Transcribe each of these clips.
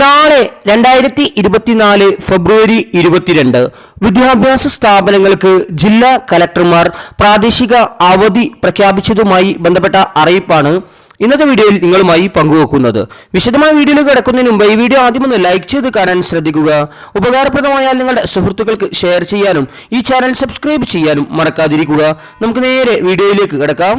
നാളെ രണ്ടായിരത്തി ഇരുപത്തിനാല് ഫെബ്രുവരി ഇരുപത്തിരണ്ട് വിദ്യാഭ്യാസ സ്ഥാപനങ്ങൾക്ക് ജില്ലാ കലക്ടർമാർ പ്രാദേശിക അവധി പ്രഖ്യാപിച്ചതുമായി ബന്ധപ്പെട്ട അറിയിപ്പാണ് ഇന്നത്തെ വീഡിയോയിൽ നിങ്ങളുമായി പങ്കുവെക്കുന്നത്. വിശദമായ വീഡിയോയിൽ കിടക്കുന്നതിന് മുമ്പ് ഈ വീഡിയോ ആദ്യം ഒന്ന് ലൈക്ക് ചെയ്ത് കാണാൻ ശ്രദ്ധിക്കുക. ഉപകാരപ്രദമായാൽ നിങ്ങളുടെ സുഹൃത്തുക്കൾക്ക് ഷെയർ ചെയ്യാനും ഈ ചാനൽ സബ്സ്ക്രൈബ് ചെയ്യാനും മറക്കാതിരിക്കുക. നമുക്ക് നേരെ വീഡിയോയിലേക്ക് കിടക്കാം.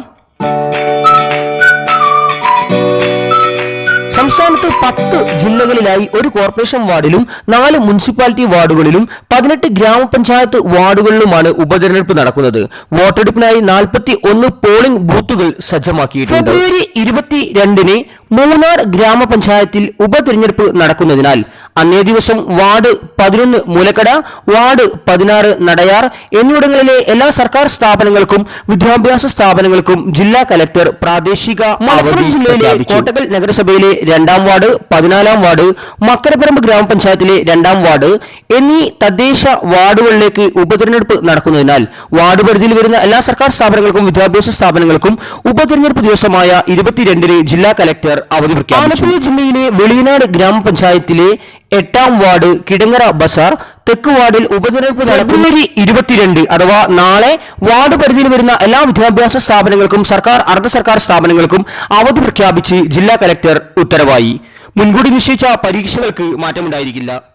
സംസ്ഥാനത്ത് പത്ത് ജില്ലകളിലായി ഒരു കോർപ്പറേഷൻ വാർഡിലും നാല് മുനിസിപ്പാലിറ്റി വാർഡുകളിലും പതിനെട്ട് ഗ്രാമപഞ്ചായത്ത് വാർഡുകളിലുമാണ് ഉപതെരഞ്ഞെടുപ്പ് നടക്കുന്നത്. വോട്ടെടുപ്പിനായി നാൽപ്പത്തി ഒന്ന് പോളിംഗ് ബൂത്തുകൾ സജ്ജമാക്കിയിട്ടുണ്ട്. ഫെബ്രുവരി ഇരുപത്തിരണ്ടിന് മൂന്നാർ ഗ്രാമപഞ്ചായത്തിൽ ഉപതെരഞ്ഞെടുപ്പ് നടക്കുന്നതിനാൽ അന്നേ ദിവസം വാർഡ് പതിനൊന്ന് മൂലക്കട വാർഡ് പതിനാറ് നടയാർ എന്നിവിടങ്ങളിലെ എല്ലാ സർക്കാർ സ്ഥാപനങ്ങൾക്കും വിദ്യാഭ്യാസ സ്ഥാപനങ്ങൾക്കും ജില്ലാ കലക്ടർ പ്രാദേശിക മലപ്പുറം ജില്ലയിലെ കോട്ടക്കൽ നഗരസഭയിലെ രണ്ടാം വാർഡ് പതിനാലാം വാർഡ് മക്കരപ്പറമ്പ് ഗ്രാമപഞ്ചായത്തിലെ രണ്ടാം വാർഡ് എന്നീ തദ്ദേശ വാർഡുകളിലേക്ക് ഉപതെരഞ്ഞെടുപ്പ് നടക്കുന്നതിനാൽ വാർഡ് പരിധിയിൽ വരുന്ന എല്ലാ സർക്കാർ സ്ഥാപനങ്ങൾക്കും വിദ്യാഭ്യാസ സ്ഥാപനങ്ങൾക്കും ഉപതെരഞ്ഞെടുപ്പ് ദിവസമായ ഇരുപത്തിരണ്ടിന് ജില്ലാ കലക്ടർ അവധി പ്രഖ്യാപിച്ചു. ആലപ്പുഴ ജില്ലയിലെ വെളിയനാട് ഗ്രാമപഞ്ചായത്തിലെ എട്ടാം വാർഡ് കിടങ്ങറ ബസാർ തെക്ക് വാർഡിൽ ഉപതെരഞ്ഞെടുപ്പ് ഫെബ്രുവരി ഇരുപത്തിരണ്ട് അഥവാ നാളെ വാർഡ് പരിധിയിൽ വരുന്ന എല്ലാ വിദ്യാഭ്യാസ സ്ഥാപനങ്ങൾക്കും സർക്കാർ അർദ്ധ സർക്കാർ സ്ഥാപനങ്ങൾക്കും അവധി പ്രഖ്യാപിച്ച് ജില്ലാ കലക്ടർ ഉത്തരവായി. മുൻകൂടി നിശ്ചയിച്ച പരീക്ഷകൾക്ക് മാറ്റമുണ്ടായിരിക്കില്ല.